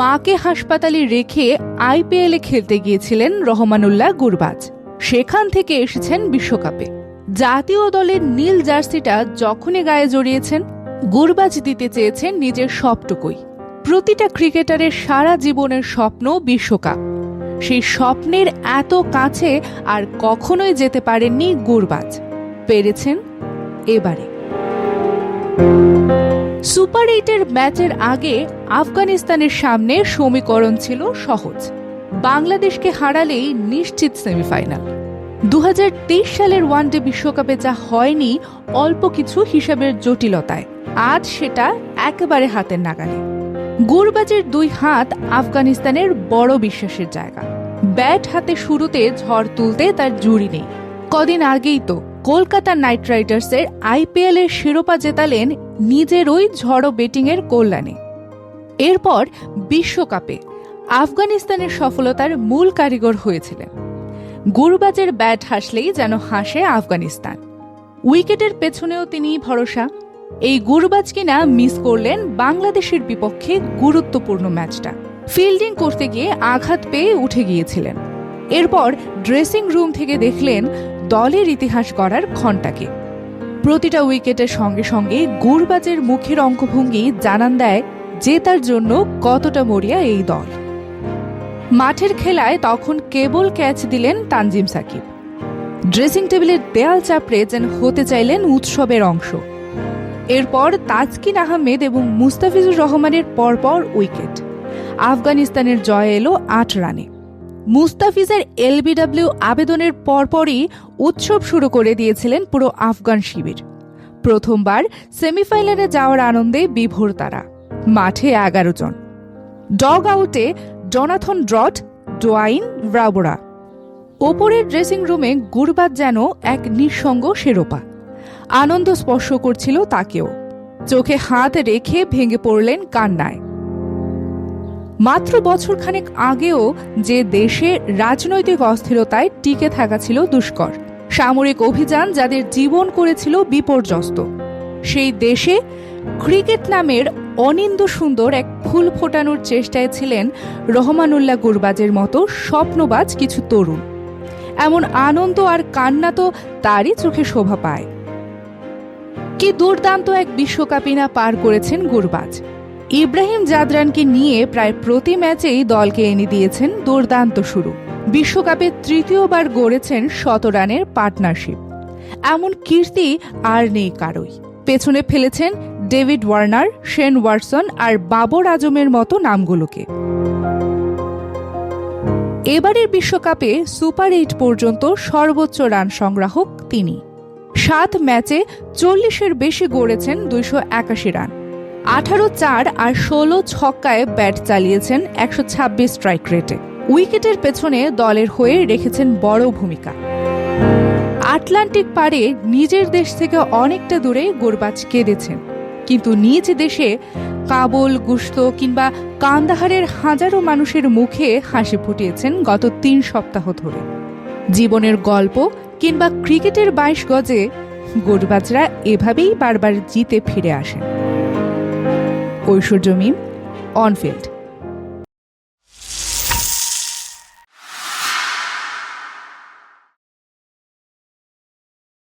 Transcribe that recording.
মাকে হাসপাতালে রেখে আইপিএলে খেলতে গিয়েছিলেন রহমানুল্লাহ গুরবাজ। সেখান থেকে এসেছেন বিশ্বকাপে। জাতীয় দলের নীল জার্সিটা যখনই গায়ে জড়িয়েছেন, গুরবাজ দিতে চেয়েছেন নিজের সবটুকুই। প্রতিটা ক্রিকেটারের সারা জীবনের স্বপ্ন বিশ্বকাপ। সেই স্বপ্নের এত কাছে আর কখনোই যেতে পারেননি গুরবাজ। পেরেছেন এবারে। সুপার এইটের ম্যাচের আগে আফগানিস্তানের সামনে সমীকরণ ছিল সহজ। বাংলাদেশকে হারালেই নিশ্চিত সেমিফাইনাল। দু হাজার তেইশ সালের ওয়ানডে বিশ্বকাপে যা হয়নি, অল্প কিছু হিসাবের জটিলতায়। আজ সেটা একেবারে হাতের নাগালে। গুরবাজের দুই হাত আফগানিস্তানের বড় বিশ্বাসের জায়গা। ব্যাট হাতে শুরুতে ঝড় তুলতে তার জুড়ি নেই। কদিন আগেই তো কলকাতা নাইট রাইডার্সের আইপিএল এর শিরোপা জেতালেন নিজের ওই ঝড়ো ব্যাটিংয়ের কল্যাণে। এরপর বিশ্বকাপে আফগানিস্তানের সফলতার মূল কারিগর হয়েছিলেন। গুরবাজের ব্যাট হাসলেই যেন হাসে আফগানিস্তান। উইকেটের পেছনেও তিনি ভরসা। এই গুরবাজ কিনা মিস করলেন বাংলাদেশের বিপক্ষে গুরুত্বপূর্ণ ম্যাচটা। ফিল্ডিং করতে গিয়ে আঘাত পেয়ে উঠে গিয়েছিলেন। এরপর ড্রেসিং রুম থেকে দেখলেন দলের ইতিহাস গড়ার ঘণ্টাকে। প্রতিটা উইকেটের সঙ্গে সঙ্গে গুরবাজের মুখের অঙ্কভঙ্গি জানান দেয় জেতার জন্য কতটা মরিয়া এই দল। মাঠের খেলায় তখন কেবল ক্যাচ দিলেন তানজিম সাকিব। ড্রেসিং টেবিলের দেয়াল চাপড়ে যেন হতে চাইলেন উৎসবের অংশ। এরপর তাজকিন আহমেদ এবং মুস্তাফিজুর রহমানের পরপর উইকেট। আফগানিস্তানের জয় এলো আট রানে। মুস্তাফিজের এলবিডব্লিউ আবেদনের পরপরই উৎসব শুরু করে দিয়েছিলেন পুরো আফগান শিবির। প্রথমবার সেমিফাইনালে যাওয়ার আনন্দে বিভোর তারা, মাঠে এগারো জন। ডগ আউটে জনাথন ড্রট ডোয়াইন ব্রাবোরা। ওপরের ড্রেসিং রুমে গুরবাদ যেন এক নিঃসঙ্গ শেরোপা। আনন্দ স্পর্শ করছিল তাকেও। চোখে হাত রেখে ভেঙে পড়লেন কান্নায়। মাত্র বছরখানেক আগেও যে দেশে রাজনৈতিক অস্থিরতায় টিকে থাকা ছিল দুষ্কর। সামরিক অভিযান যাদের জীবন করেছিল বিপর্যস্ত। সেই দেশে ক্রিকেট নামের অনিন্দ সুন্দর এক ফুল ফোটানোর চেষ্টায় ছিলেন রহমানুল্লাহ গুরবাজের মতো স্বপ্নবাজ কিছু তরুণ। এমন আনন্দ আর কান্না তো তারই চোখে শোভা পায়। কি দুর্দান্ত এক বিশ্বকাপই না পার করেছেন গুরবাজ। ইব্রাহিম জাদরানকে নিয়ে প্রায় প্রতি ম্যাচেই দলকে এনে দিয়েছেন দুর্দান্ত শুরু। বিশ্বকাপে তৃতীয়বার গড়েছেন শত রানের পার্টনারশিপ। এমন কীর্তি আর নেই কারোই। পেছনে ফেলেছেন ডেভিড ওয়ার্নার, শেন ওয়াটসন আর বাবর আজমের মতো নামগুলোকে। এবারের বিশ্বকাপে সুপার এইট পর্যন্ত সর্বোচ্চ রান সংগ্রাহক তিনি। সাত ম্যাচে চল্লিশের বেশি গড়েছেন দুইশো একাশি রান। আঠারো চার আর ষোলো ছক্কায় ব্যাট চালিয়েছেন একশো ছাব্বিশ স্ট্রাইক রেটে উইকেটের পেছনে দলের হয়ে রেখেছেন বড় ভূমিকা। আটলান্টিক পারে নিজের দেশ থেকে অনেকটা দূরে গোরবাজ কেঁদেছেন। কিন্তু নিজ দেশে কাবুল, গুস্ত কিংবা কান্দাহারের হাজারো মানুষের মুখে হাসি ফুটিয়েছেন গত তিন সপ্তাহ ধরে। জীবনের গল্প কিংবা ক্রিকেটের বাইশ গজে গোরবাজরা এভাবেই বারবার জিতে ফিরে আসেন। ঐশ্বর্য মিম অনফিল্ড